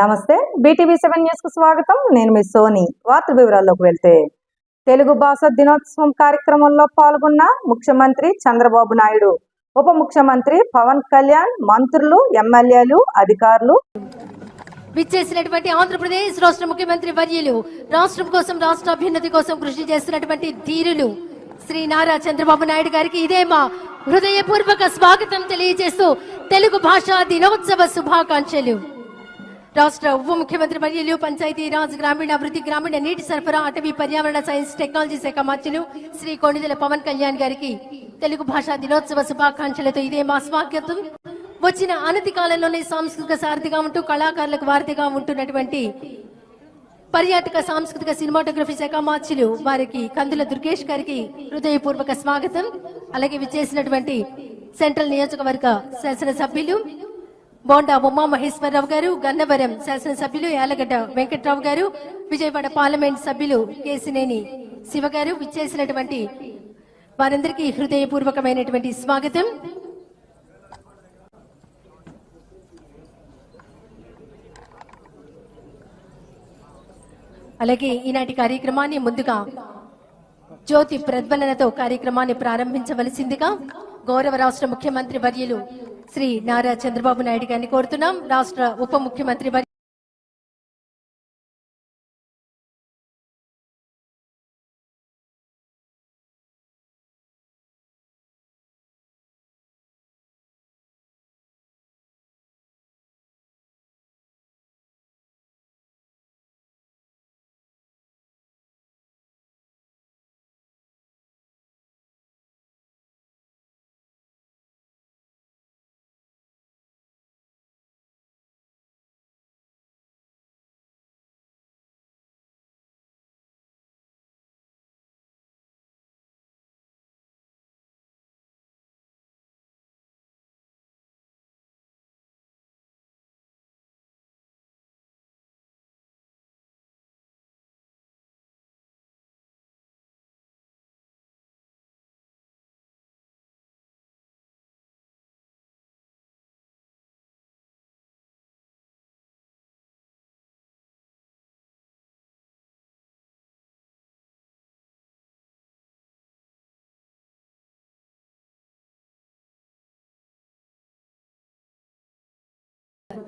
నమస్తే. BTV seven న్యూస్కు స్వాగతం. నేను మీ సోని. వార్త వివరాల్లోకి వెళ్తే తెలుగు భాష దినోత్సవం కార్యక్రమంలో పాల్గొన్న ముఖ్యమంత్రి చంద్రబాబు నాయుడు ఉప ముఖ్యమంత్రి పవన్ కళ్యాణ్ మంత్రులు ఎమ్మెల్యేలు అధికారులు. విచ్చేసినటువంటి ఆంధ్రప్రదేశ్ రాష్ట్ర ముఖ్యమంత్రి వర్యులు రాష్ట్రం కోసం రాష్ట్ర అభ్యున్నతి కోసం కృషి చేస్తున్నటువంటి ధీరులు శ్రీ నారా చంద్రబాబు నాయుడు గారికి ఇదే మా హృదయపూర్వక స్వాగతం తెలియజేస్తూ తెలుగు భాషా దినోత్సవ శుభాకాంక్షలు. రాష్ట్ర ఉప ముఖ్యమంత్రి వర్యులు పంచాయతీ రాజ్ గ్రామీణాభివృద్ధి గ్రామీణ నీటి సరఫరా అటవీ పర్యావరణ సైన్స్ టెక్నాలజీ శాఖ మంత్రులు శ్రీ కొండిదల పవన్ కళ్యాణ్ గారికి తెలుగు భాషా దినోత్సవ శుభాకాంక్షలతో ఇదే మా స్వాగతం. వచ్చిన అనతి కాలంలోనే సాంస్కృతిక సారథిగా ఉంటూ కళాకారులకు వారధిగా ఉంటున్నటువంటి పర్యాటక సాంస్కృతిక సినిమాటోగ్రఫీ శాఖ మార్చులు వారికి కందుల దుర్గేష్ గారికి హృదయపూర్వక స్వాగతం. అలాగే విచ్చేసినటువంటి సెంట్రల్ నియోజకవర్గ శాసనసభ్యులు బోండా ఉమా మహేశ్వరరావు గారు గన్నవరం శాసనసభ్యులు యాలగడ్డ వెంకట్రావు గారు విజయవాడ పార్లమెంట్ సభ్యులు కేసినేని శివ గారు విచ్చేసినటువంటి వారందరికీ హృదయపూర్వకమైనటువంటి స్వాగతం. అలాగే ఈనాటి కార్యక్రమాన్ని ముందుగా జ్యోతి ప్రజ్వలనతో కార్యక్రమాన్ని ప్రారంభించవలసిందిగా గౌరవ రాష్ట్ర ముఖ్యమంత్రి వర్యులు శ్రీ నారా చంద్రబాబు నాయుడు గారిని కోరుతున్నాం. రాష్ట్ర ఉప ముఖ్యమంత్రి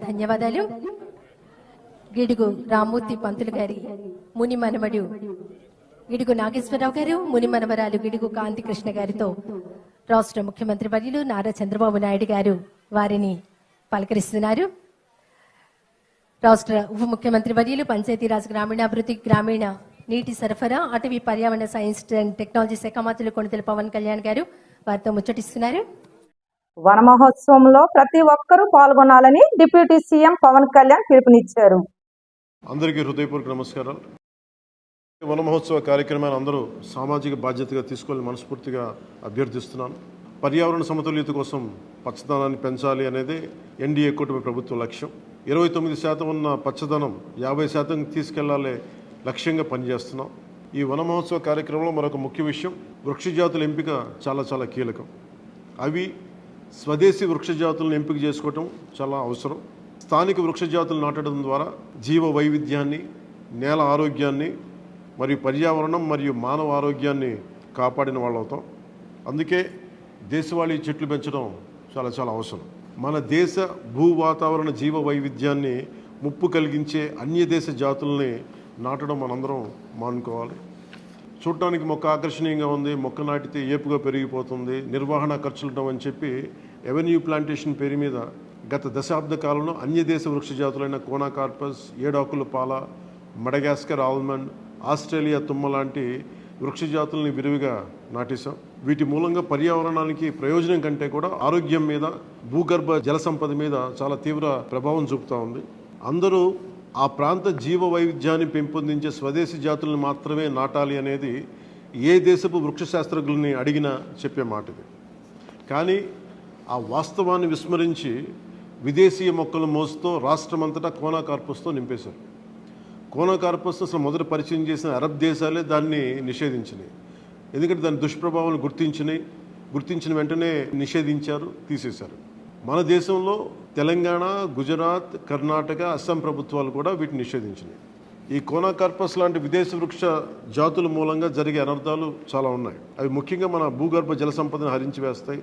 ధన్యవాదాలు. గిడుగు రామ్మూర్తి పంతులు గారి ముని మనమడు. గిడుగు నాగేశ్వరరావు గారు ముని మనవరాలు గిడుగు కాంతి కృష్ణ గారితో రాష్ట్ర ముఖ్యమంత్రి వర్యులు నారా చంద్రబాబు నాయుడు గారు వారిని పలకరిస్తున్నారు. రాష్ట్ర ఉప ముఖ్యమంత్రి వర్యులు పంచాయతీరాజ్ గ్రామీణాభివృద్ధి గ్రామీణ నీటి సరఫరా అటవీ పర్యావరణ సైన్స్ అండ్ టెక్నాలజీ శాఖ మంత్రులు కొణితెల పవన్ కళ్యాణ్ గారు వారితో ముచ్చటిస్తున్నారు. వన మహోత్సవంలో ప్రతి ఒక్కరూ పాల్గొనాలని డిప్యూటీ సీఎం పవన్ కళ్యాణ్ పిలుపునిచ్చారు. అందరికీ హృదయపూర్వక నమస్కారాలు. వన మహోత్సవ కార్యక్రమాన్ని అందరూ సామాజిక బాధ్యతగా తీసుకోవాలని మనస్ఫూర్తిగా అభ్యర్థిస్తున్నాను. పర్యావరణ సమతుల్యత కోసం పచ్చదనాన్ని పెంచాలి అనేది ఎన్డీఏ కూటమి ప్రభుత్వ లక్ష్యం. ఇరవై తొమ్మిది శాతం ఉన్న పచ్చదనం యాభై శాతం తీసుకెళ్ళాలి లక్ష్యంగా పనిచేస్తున్నాం. ఈ వన మహోత్సవ కార్యక్రమంలో మరొక ముఖ్య విషయం వృక్ష జాతుల ఎంపిక చాలా చాలా కీలకం. అవి స్వదేశీ వృక్షజాతులను ఎంపిక చేసుకోవటం చాలా అవసరం. స్థానిక వృక్ష జాతులు నాటడం ద్వారా జీవ వైవిధ్యాన్ని నేల ఆరోగ్యాన్ని మరియు పర్యావరణం మరియు మానవ ఆరోగ్యాన్ని కాపాడిన వాళ్ళు అవుతాం అందుకే దేశవాళీ చెట్లు పెంచడం చాలా చాలా అవసరం. మన దేశ భూ వాతావరణ జీవ వైవిధ్యాన్ని ముప్పు కలిగించే అన్యదేశ జాతుల్ని నాటడం మనందరం మానుకోవాలి. చూడటానికి మొక్క ఆకర్షణీయంగా ఉంది మొక్క నాటితే ఏపుగా పెరిగిపోతుంది నిర్వహణ ఖర్చులు అని చెప్పి ఎవెన్యూ ప్లాంటేషన్ పేరు మీద గత దశాబ్ద కాలంలో అన్య దేశ వృక్ష జాతులైన కోనాకార్పస్ ఏడాకుల పాల మడగాస్కర్ ఆల్మండ్ ఆస్ట్రేలియా తుమ్మ లాంటి వృక్ష జాతుల్ని విరివిగా నాటేశాం. వీటి మూలంగా పర్యావరణానికి ప్రయోజనం కంటే కూడా ఆరోగ్యం మీద భూగర్భ జల సంపద మీద చాలా తీవ్ర ప్రభావం చూపుతా ఉంది. అందరూ ఆ ప్రాంత జీవ వైవిధ్యాన్ని పెంపొందించే స్వదేశీ జాతులను మాత్రమే నాటాలి అనేది ఏ దేశపు వృక్ష శాస్త్రజ్ఞుల్ని అడిగినా చెప్పే మాట ఇది కానీ ఆ వాస్తవాన్ని విస్మరించి విదేశీయ మొక్కల మోసుతో రాష్ట్రమంతటా కోనాకార్పస్తో నింపేశారు. కోనాకార్పస్ అసలు మొదట పరిచయం చేసిన అరబ్ దేశాలే దాన్ని నిషేధించినాయి. ఎందుకంటే దాని దుష్ప్రభావాలు గుర్తించినాయి. గుర్తించిన వెంటనే నిషేధించారు తీసేశారు. మన దేశంలో తెలంగాణ గుజరాత్ కర్ణాటక అస్సాం ప్రభుత్వాలు కూడా వీటిని నిషేధించినాయి. ఈ కోనాకార్పస్ లాంటి విదేశ వృక్ష జాతుల మూలంగా జరిగే అనర్థాలు చాలా ఉన్నాయి. అవి ముఖ్యంగా మన భూగర్భ జల సంపదను హరించి వేస్తాయి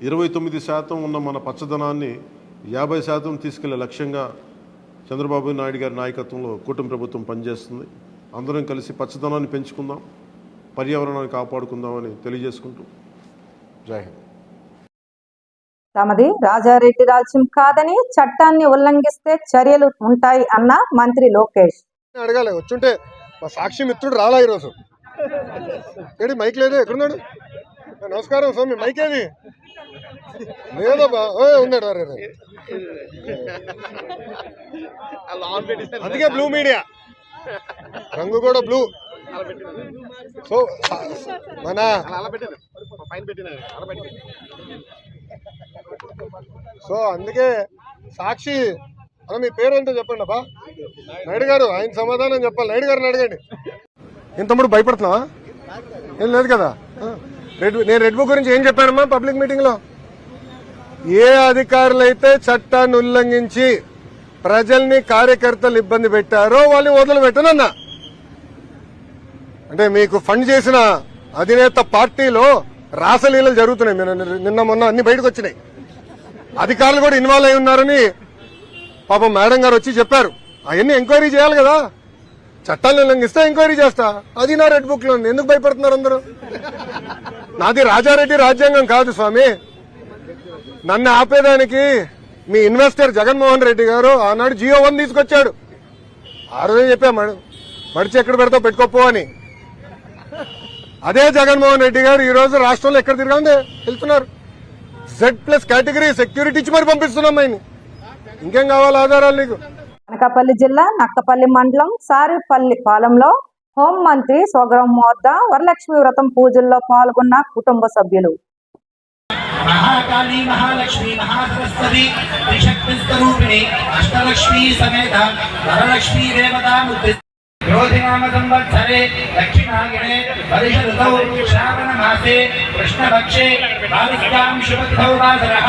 ఇరవై తొమ్మిది శాతం ఉన్న మన పచ్చదనాన్ని యాభై శాతం తీసుకెళ్ళే లక్ష్యంగా చంద్రబాబు నాయుడు గారి నాయకత్వంలో కూటమి ప్రభుత్వం పనిచేస్తుంది. అందరం కలిసి పచ్చదనాన్ని పెంచుకుందాం పర్యావరణాన్ని కాపాడుకుందామని తెలియజేసుకుంటూ. జై హింద్. తమది రాజారెడ్డి రాజ్యం కాదని చట్టాన్ని ఉల్లంఘిస్తే చర్యలు ఉంటాయి అన్న మంత్రి లోకేష్. అడగాలి వచ్చుంటే మా సాక్షి మిత్రుడు రాలా ఈరోజు. ఏడి మైక్ లేదు ఎక్కడున్నాడు? నమస్కారం స్వామి మైక్ ఏది? లేదబ్బా ఓ, ఉన్నాడు అందుకే బ్లూ మీడియా రంగు కూడా బ్లూ సో మన సో అందుకే సాక్షి అన్న మీ పేరు చెప్పండి అబ్బా. నాయుడు గారు ఆయన సమాధానం చెప్పాలి. నాయుడు గారిని అడగండి. ఇంతముడు భయపడుతున్నావా? ఏం లేదు కదా? రెడ్ నేను రెడ్ బుక్ గురించి ఏం చెప్పానమ్మా పబ్లిక్ మీటింగ్లో? ఏ అధికారులు అయితే చట్టాన్ని ఉల్లంఘించి ప్రజల్ని కార్యకర్తలు ఇబ్బంది పెట్టారో వాళ్ళని వదిలిపెట్టనన్నా అంటే మీకు ఫండ్ చేసిన అధినేత పార్టీలో రాసలీలలు జరుగుతున్నాయి. నిన్న మొన్న అన్ని బయటకు వచ్చినాయి. అధికారులు కూడా ఇన్వాల్వ్ అయి ఉన్నారని పాపం మేడం గారు వచ్చి చెప్పారు. అవన్నీ ఎంక్వైరీ చేయాలి కదా. చట్టాలను ఉల్లంఘిస్తే ఎంక్వైరీ చేస్తా. అది నా రెడ్ బుక్లో ఎందుకు భయపడుతున్నారు అందరూ? నాది రాజారెడ్డి రాజ్యాంగం కాదు స్వామి. నన్ను ఆపేదానికి మీ ఇన్వెస్టర్ జగన్మోహన్ రెడ్డి గారు ఆనాడు జియో వన్ తీసుకొచ్చాడు. ఆ రోజే చెప్పా మడిచి ఎక్కడ పెడతావు పెట్టుకోపో అని. అదే జగన్మోహన్ రెడ్డి గారు ఈ రోజు రాష్ట్రంలో ఎక్కడ తిరగండి వెళ్తున్నారు. జెడ్ ప్లస్ కేటగిరీ సెక్యూరిటీ ఇచ్చి మరి పంపిస్తున్నాం ఆయన ఇంకేం కావాలి ఆధారాలు నీకు? అనకాపల్లి జిల్లా నక్కపల్లి మండలం సారిపల్లి పాలెంలో హోం మంత్రి స్వగ్రం మోద్ద వరలక్ష్మి వ్రతం పూజల్లో పాల్గొన్న కుటుంబ సభ్యులు. మహాకాళీ మహాలక్ష్మి మహాసరస్వతి త్రిశక్తి స్వరూపిణి అష్టలక్ష్మి సమేత వరలక్ష్మి దేవతాముద్రి క్రోధినామ సంవత్సరే దక్షిణాగిరే పరిషదుతౌ శ్రావణ మాసే కృష్ణపక్షే భావిష్యాం శుభతిథౌ వాసరః.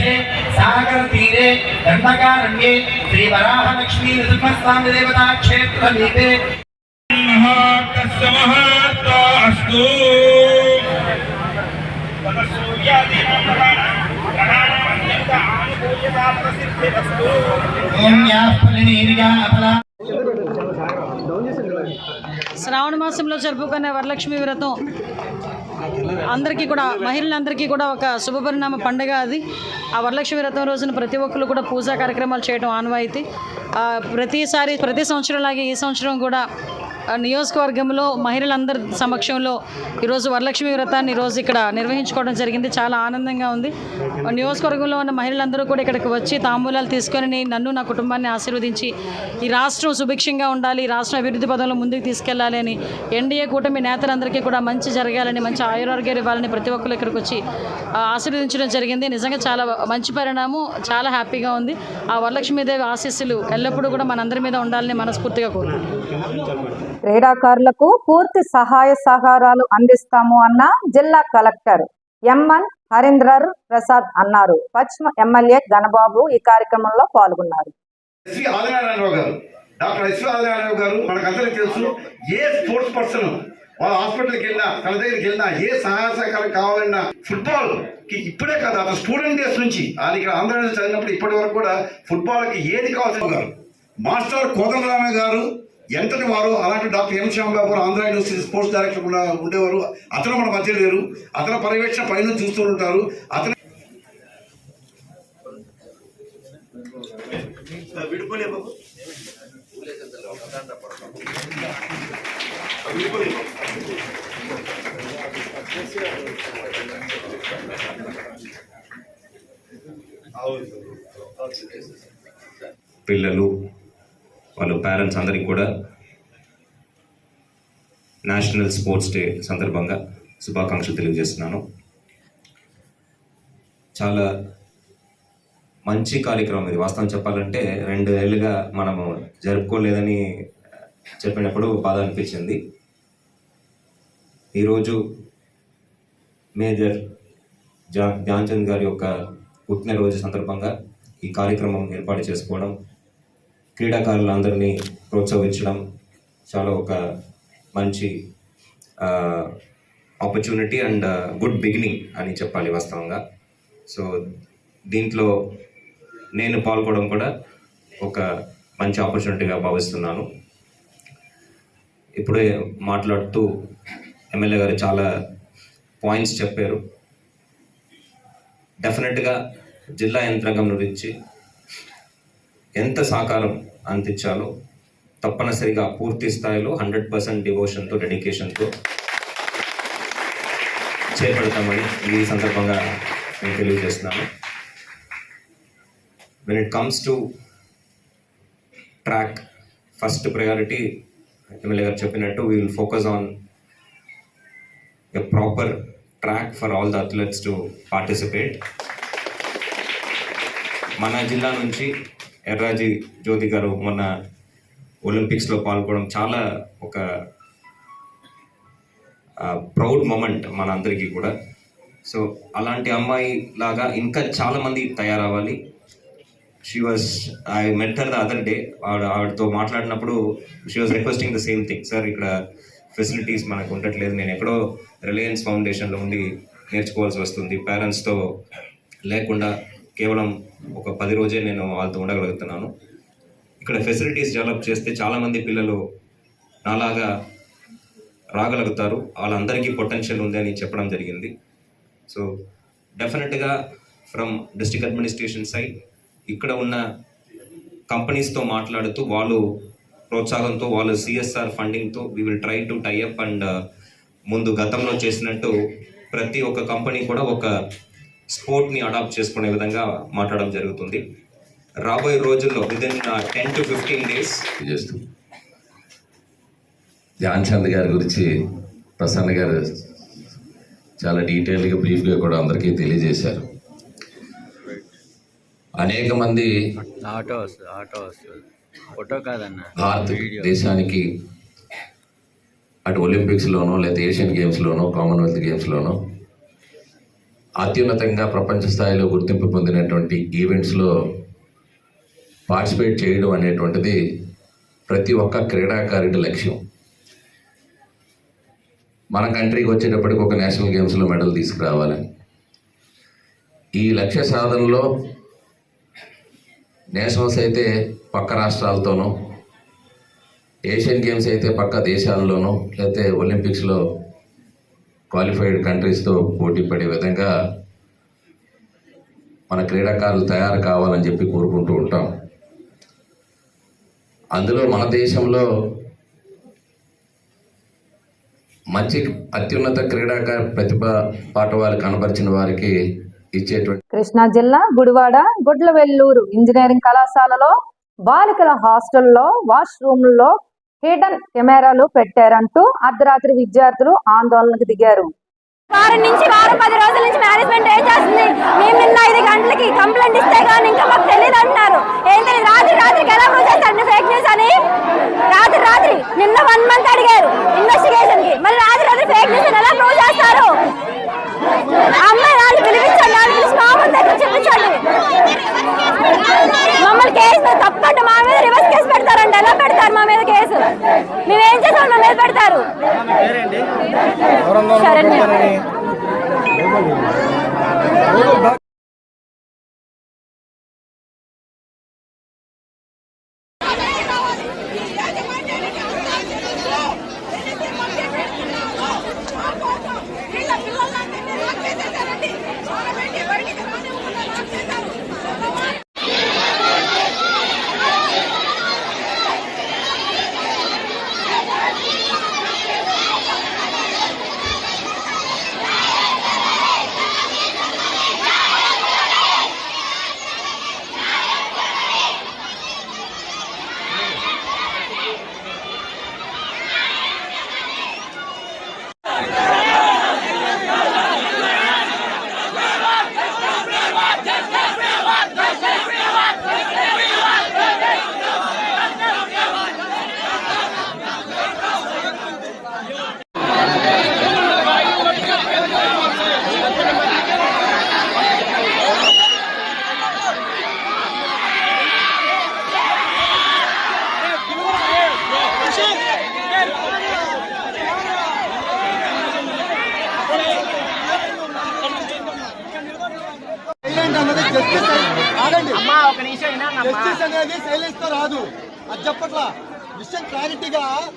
सन्निधौ वर्तमानव्यवः ईशान्य प्रदेशे गंगा गोदावरयोर्मध्ये प्रदेशे सागर तीरे दंडकारण्ये श्री वराह लक्ष्मी नृसिंहस्वामी देवता क्षेत्र समीपे तस्य महत्ता अस्तु ओम याः फलिनीर्या फला శ్రావణ మాసంలో జరుపుకునే వరలక్ష్మి వ్రతం అందరికీ కూడా మహిళలందరికీ కూడా ఒక శుభపరిణామ పండుగ అది. ఆ వరలక్ష్మి వ్రతం రోజున ప్రతి ఒక్కరు కూడా పూజా కార్యక్రమాలు చేయడం ఆనవాయితీ. ప్రతిసారి ప్రతి సంవత్సరం లాగే ఈ సంవత్సరం కూడా నియోజకవర్గంలో మహిళలందరి సమక్షంలో ఈరోజు వరలక్ష్మి వ్రతాన్ని ఈరోజు ఇక్కడ నిర్వహించుకోవడం జరిగింది. చాలా ఆనందంగా ఉంది. నియోజకవర్గంలో ఉన్న మహిళలందరూ కూడా ఇక్కడికి వచ్చి తాంబూలాలు తీసుకొని నన్ను నా కుటుంబాన్ని ఆశీర్వదించి ఈ రాష్ట్రం సుభిక్షంగా ఉండాలి ఈ రాష్ట్రం అభివృద్ధి పదంలో ముందుకు తీసుకెళ్ళాలి అని ఎన్డీఏ కూటమి నేతలందరికీ కూడా మంచి జరగాలని మంచి ఆయురారోగ్యాలు ఇవ్వాలని ప్రతి ఒక్కరు ఇక్కడికి వచ్చి ఆశీర్వదించడం జరిగింది. నిజంగా చాలా మంచి పరిణామం. చాలా హ్యాపీగా ఉంది. ఆ వరలక్ష్మీదేవి ఆశీస్సులు ఎల్లప్పుడూ కూడా మనందరి మీద ఉండాలని మనస్ఫూర్తిగా కోరుకుంటున్నాను. క్రీడాకారులకు పూర్తి సహాయ సహకారాలు అందిస్తాము అన్న జిల్లా కలెక్టర్ ఎంఎన్ హరీంద్రర్ ప్రసాద్ అన్నారు. పశ్చిమ ఎమ్మెల్యే గణబాబు ఈ కార్యక్రమంలో పాల్గొన్నారు. డాక్టర్ ఎస్వి ఆదినారాయణరావు గారు మనకందరికీ తెలుసు ఏ స్పోర్ట్స్ పర్సన్ వాళ్ళ హాస్పిటల్కి వెళ్ళినా తన దగ్గరికి వెళ్ళినా ఏ సహాయ సహకారం కావాలన్నా ఫుట్బాల్కి ఇప్పుడే కాదు అతను స్టూడెంట్ డేస్ నుంచి ఆయన ఇక్కడ ఆంధ్రప్రదేశ్ చదివినప్పుడు ఇప్పటి వరకు కూడా ఫుట్బాల్కి ఏది కావాల్సిన గారు మాస్టర్ కోదండరామ గారు ఎంతటి వారు అలాంటి డాక్టర్ ఎం శ్యామబాబు గారు ఆంధ్ర యూనివర్సిటీ స్పోర్ట్స్ డైరెక్టర్ కూడా ఉండేవారు. అతను మన మధ్య లేరు. అతని పర్యవేక్షణ పైన చూస్తూ ఉంటారు. అతను పిల్లలు వాళ్ళ పేరెంట్స్ అందరికి కూడా నేషనల్ స్పోర్ట్స్ డే సందర్భంగా శుభాకాంక్షలు తెలియజేస్తున్నాను. చాలా మంచి కార్యక్రమం ఇది. వాస్తవం చెప్పాలంటే రెండు ఏళ్ళుగా మనము జరుపుకోలేదని చెప్పినప్పుడు బాధ అనిపించింది. ఈరోజు మేజర్ జా ధ్యాన్చంద్ గారి యొక్క పుట్టినరోజు సందర్భంగా ఈ కార్యక్రమం ఏర్పాటు చేసుకోవడం క్రీడాకారులందరినీ ప్రోత్సహించడం చాలా ఒక మంచి ఆపర్చునిటీ అండ్ గుడ్ బిగినింగ్ అని చెప్పాలి వాస్తవంగా. సో దీంట్లో నేను పాల్గొనడం కూడా ఒక మంచి ఆపర్చునిటీగా భావిస్తున్నాను. ఇప్పుడే మాట్లాడుతూ ఎమ్మెల్యే గారు చాలా పాయింట్స్ చెప్పారు. డెఫినెట్గా జిల్లా యంత్రాంగం గురించి ఎంత సహకారం అందించాలో తప్పనిసరిగా పూర్తి స్థాయిలో హండ్రెడ్ పర్సెంట్ డివోషన్తో డెడికేషన్తో చేపడతామని ఈ సందర్భంగా నేను తెలియజేస్తున్నాను. When it comes to track first priority MLA garu చెప్పినట్టు we will focus on a proper track for all the athletes to participate మన జిల్లా నుంచి ఎర్రాజీ జ్యోతి గారు మొన్న ఒలింపిక్స్లో పాల్గొనడం చాలా ఒక ప్రౌడ్ మూమెంట్ మన అందరికీ కూడా. సో అలాంటి అమ్మాయి లాగా ఇంకా చాలా మంది తయారవ్వాలి. She was I met her the other day ఆవిడ ఆవిడతో మాట్లాడినప్పుడు she was requesting the same thing sir ఇక్కడ ఫెసిలిటీస్ మనకు ఉండట్లేదు. నేను ఎక్కడో రిలయన్స్ ఫౌండేషన్లో ఉండి నేర్చుకోవాల్సి వస్తుంది. పేరెంట్స్తో లేకుండా కేవలం ఒక పది రోజే నేను వాళ్ళతో ఉండగలుగుతున్నాను. ఇక్కడ ఫెసిలిటీస్ డెవలప్ చేస్తే చాలామంది పిల్లలు నాలాగా రాగలుగుతారు. వాళ్ళందరికీ పొటెన్షియల్ ఉంది అని చెప్పడం జరిగింది. సో డెఫినెట్గా ఫ్రమ్ డిస్ట్రిక్ట్ అడ్మినిస్ట్రేషన్ సైడ్ ఇక్కడ ఉన్న కంపెనీస్తో మాట్లాడుతూ వాళ్ళు ప్రోత్సాహంతో వాళ్ళు CSR ఫండింగ్తో we will try to tie up and ముందు గతంలో చేసినట్టు ప్రతి ఒక్క కంపెనీ కూడా ఒక స్పోర్ట్ని అడాప్ట్ చేసుకునే విధంగా మాట్లాడడం జరుగుతుంది. రాబోయే రోజుల్లో within ten to fifteen days చేస్తూ ధ్యాన్ చంద్ గారి గురించి ప్రసన్న గారు చాలా డీటెయిల్గా బ్రీఫ్గా కూడా అందరికీ తెలియజేశారు. అనేక మంది ఆటో వస్తుంది ఆటో వస్తుంది. ఫోటో కాదన్న భారత దేశానికి అటు ఒలింపిక్స్లోనో లేదా ఏషియన్ గేమ్స్లోనో కామన్వెల్త్ గేమ్స్లోనో అత్యున్నతంగా ప్రపంచ స్థాయిలో గుర్తింపు పొందినటువంటి ఈవెంట్స్లో పార్టిసిపేట్ చేయడం అనేటువంటిది ప్రతి ఒక్క క్రీడాకారుడి లక్ష్యం. మన కంట్రీకి వచ్చేటప్పటికి ఒక నేషనల్ గేమ్స్లో మెడల్ తీసుకురావాలని ఈ లక్ష్య సాధనలో నేషనల్స్ అయితే పక్క రాష్ట్రాలతోనూ ఏషియన్ గేమ్స్ అయితే పక్క దేశాల్లోనూ లేకపోతే ఒలింపిక్స్లో క్వాలిఫైడ్ కంట్రీస్తో పోటీ పడే విధంగా మన క్రీడాకారులు తయారు కావాలని చెప్పి కోరుకుంటూ ఉంటాం. అందులో మన దేశంలో మంచి అత్యున్నత క్రీడాకార ప్రతిభ పాఠవాలు కనబరిచిన వారికి ఇచ్చేటువంటి కృష్ణా జిల్లా గుడివాడ గుడ్లవెల్లూరు ఇంజనీరింగ్ కళాశాలలో బాలికల హాస్టల్లో వాష్రూమ్లలో హిడెన్ కెమెరాలు పెట్టారంటూ అర్ధరాత్రి విద్యార్థులు ఆందోళనకు దిగారు. వారం నుంచి వారం పది రోజుల నుంచి మేనేజ్మెంట్ ఏం చేస్తుంది? మేము నిన్న ఐదు గంటలకి కంప్లైంట్ ఇస్తే కానీ ఇంకా మాకు తెలియదు అంటున్నారు. ఏం తెలియదు రాత్రి రాత్రికి ఎలా ప్రూవ్ ఫేక్ న్యూస్ అని? రాత్రి రాత్రి నిన్న వన్ మంత్ అడిగారు ఇన్వెస్టిగేషన్కి. మళ్ళీ రాత్రి రాత్రి ఫేక్ న్యూస్ ఎలా ప్రూవ్ చేస్తారు? అమ్మాయి వాళ్ళు పిలిపించండి వాళ్ళు పిలిచి మామూలు దగ్గర చెప్పించండి మమ్మల్ని కేసు తప్పంటే మా మీద రివర్స్ కేసు పెడతారండి. ఎలా పెడతారు మా మీద కేసు? మేమేం చేసాం మా మీద పెడతారు. శరణ్య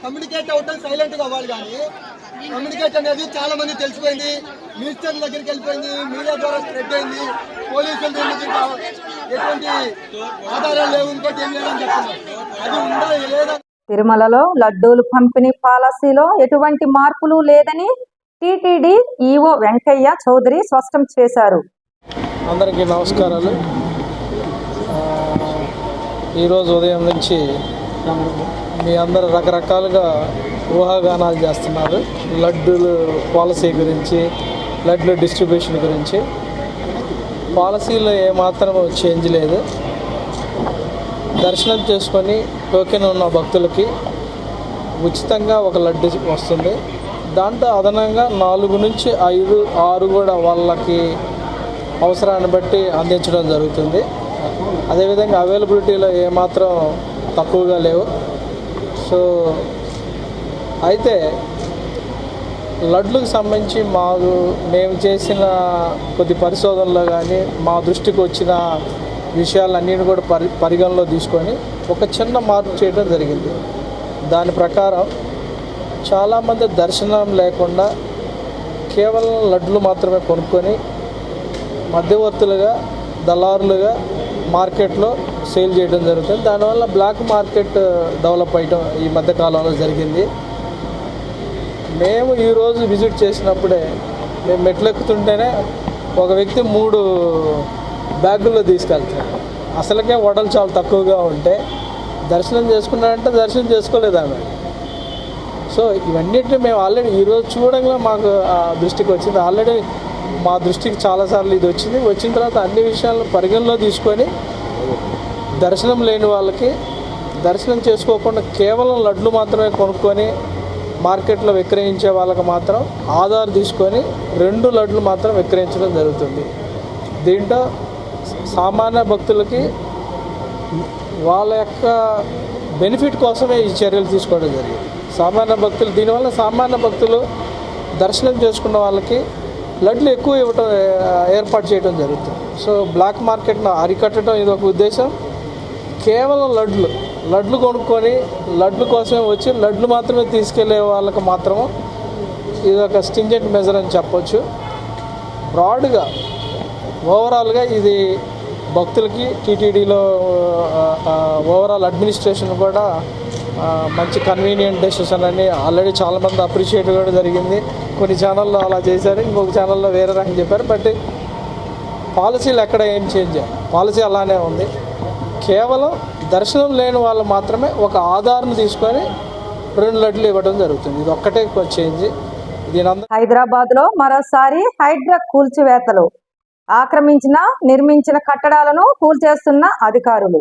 కమ్యూనికేట్ అవటం సైలెంట్గా అవ్వాలి కానీ కమ్యూనికేట్ అనేది చాలా మంది తెలిసిపోయింది. మినిస్టర్ దగ్గరికి వెళ్ళిపోయింది మీడియా ద్వారా స్ప్రెడ్ అయింది పోలీసుల దగ్గరికి ఎటువంటి ఆధారాలు లేవు ఇంకోటి ఏం లేదని చెప్తున్నారు. అది ఉందా లేదా? తిరుమలలో లడ్డూలు పంపిణీ పాలసీలో ఎటువంటి మార్పులు లేదని టీటీడీ ఈవో వెంకయ్య చౌదరి స్పష్టం చేశారు. అందరికీ నమస్కారాలు. ఈరోజు ఉదయం నుంచి మీ అందరు రకరకాలుగా ఊహాగానాలు చేస్తున్నారు. లడ్డూలు పాలసీ గురించి లడ్లు డిస్ట్రిబ్యూషన్ గురించి. పాలసీలో ఏమాత్రం చేంజ్ లేదు. దర్శనం చేసుకొని టోకెన్ ఉన్న భక్తులకి ఉచితంగా ఒక లడ్డు వస్తుంది. దాంట్లో అదనంగా నాలుగు నుంచి ఐదు ఆరు కూడా వాళ్ళకి అవసరాన్ని బట్టి అందించడం జరుగుతుంది. అదేవిధంగా అవైలబిలిటీలో ఏమాత్రం తక్కువగా లేవు. సో అయితే లడ్లకు సంబంధించి మాకు మేము చేసిన కొద్ది పరిశోధనలో కానీ మా దృష్టికి వచ్చిన విషయాలన్నిటిని కూడా పరి పరిగణలో తీసుకొని ఒక చిన్న మార్పు చేయడం జరిగింది. దాని ప్రకారం చాలామంది దర్శనం లేకుండా కేవలం లడ్లు మాత్రమే కొనుక్కొని మధ్యవర్తులుగా దళారులుగా మార్కెట్లో సేల్ చేయడం జరుగుతుంది. దానివల్ల బ్లాక్ మార్కెట్ డెవలప్ అయ్యడం ఈ మధ్య కాలంలో జరిగింది. మేము ఈరోజు విజిట్ చేసినప్పుడే మేము మెట్లెక్కుతుంటేనే ఒక వ్యక్తి మూడు బ్యాగుల్లో తీసుకెళ్తాడు. అసలుకే వడలు చాలా తక్కువగా ఉంటే దర్శనం చేసుకున్నాడంటే దర్శనం చేసుకోలేదు ఆమె. సో ఇవన్నిటిని మేము ఆల్రెడీ ఈరోజు చూడంగా మాకు ఆ దృష్టికి వచ్చింది. ఆల్రెడీ మా దృష్టికి చాలాసార్లు ఇది వచ్చింది. వచ్చిన తర్వాత అన్ని విషయాలను పరిగణలో తీసుకొని దర్శనం లేని వాళ్ళకి దర్శనం చేసుకోకుండా కేవలం లడ్లు మాత్రమే కొనుక్కొని మార్కెట్లో విక్రయించే వాళ్ళకి మాత్రం ఆధార్ తీసుకొని రెండు లడ్లు మాత్రం విక్రయించడం జరుగుతుంది. దీంట్లో సామాన్య భక్తులకి వాళ్ళ యొక్క బెనిఫిట్ కోసమే ఈ చర్యలు తీసుకోవడం జరిగింది. సామాన్య భక్తులు దీనివల్ల సామాన్య భక్తులు దర్శనం చేసుకున్న వాళ్ళకి లడ్లు ఎక్కువ ఇవ్వటం ఏర్పాటు చేయడం జరుగుతుంది. సో బ్లాక్ మార్కెట్ను అరికట్టడం ఇది ఒక ఉద్దేశం. కేవలం లడ్లు లడ్లు కొనుక్కొని లడ్లు కోసమే వచ్చి లడ్లు మాత్రమే తీసుకెళ్ళే వాళ్ళకి మాత్రం ఇది ఒక స్టింజెంట్ మెజర్ అని చెప్పొచ్చు. బ్రాడ్గా ఓవరాల్గా ఇది భక్తులకి టీటీడీలో ఓవరాల్ అడ్మినిస్ట్రేషన్ కూడా మంచి కన్వీనియంట్ డెసిషన్ అని ఆల్రెడీ చాలామంది అప్రిషియేట్ కూడా జరిగింది. కొన్ని ఛానల్లో అలా చేశారు ఇంకొక ఛానల్లో వేరే రకం చెప్పారు. బట్ పాలసీలు ఎక్కడ ఏం చేంజ్ పాలసీ అలానే ఉంది. కేవలం దర్శనం లేని వాళ్ళు మాత్రమే ఒక ఆధార్ను తీసుకొని రెండు లడ్లు ఇవ్వడం జరుగుతుంది. ఇది ఒక్కటే చేంజ్ హైదరాబాద్లో మరోసారి హైడ్రా కూల్చివేతలు. ఆక్రమించిన నిర్మించిన కట్టడాలను కూల్చేస్తున్న అధికారులు.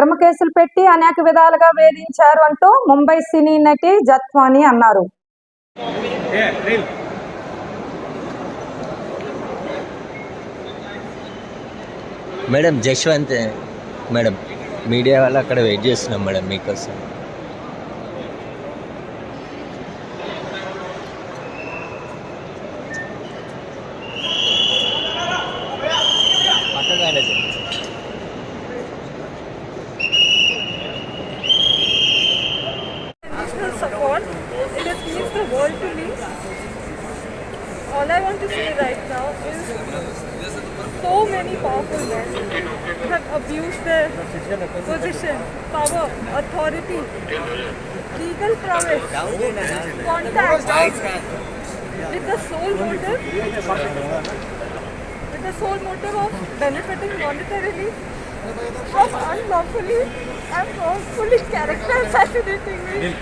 అక్రమ కేసులు పెట్టి అనేక విధాలుగా వేధించారు అంటూ ముంబై సినీ నటి జత్వాని అన్నారు. మేడం జశ్వంత్ మేడం మీడియా వాళ్ళు అక్కడ వెయిట్ చేస్తున్నాం మేడం మీకోసం. Men have abused the position, power, authority, legal prowess, contact with the sole motive with the sole motive of benefiting monetarily from unlawfully and wrongfully character assassinating me.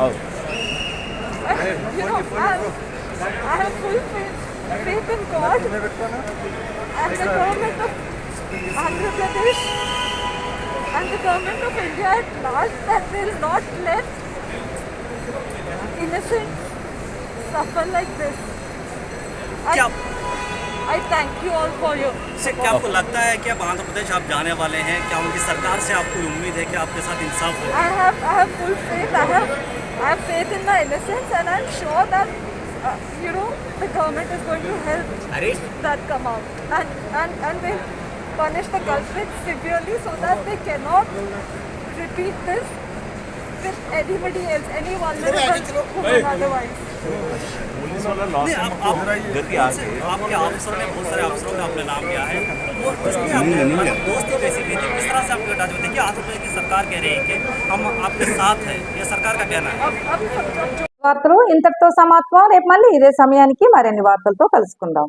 Oh. you know, I, I have full faith, faith in God and the government of Andhra Pradesh and the government of India at large that they will not let innocents suffer like this. I, I thank you all for your इससे क्या आपको लगता है कि अब आंध्र प्रदेश आप जाने वाले हैं क्या उनकी सरकार से आपको उम्मीद है कि आपके साथ इंसाफ हो I have I have full faith. I have I have faith in my innocence, and I'm sure that uh, you know the government is going to help अरे that come out and and and will punish the culprits severely so that they cannot repeat this with anybody else, any vulnerable woman otherwise. नहीं, आप आप आपके ऑफिसरों ने बहुत सारे अफसरों का अपने नाम लिया है वो उसमें आपने मतलब दोस्ती कैसी की थी किस तरह से आपके टच में देखिए की सरकार कह रही है कि हम आपके साथ हैं ये सरकार का कहना है अब अब अब जो వార్తలు ఇంతటితో సమాత్మం రేపు మళ్ళీ ఇదే సమయానికి మరిన్ని వార్తలతో కలుసుకుందాం.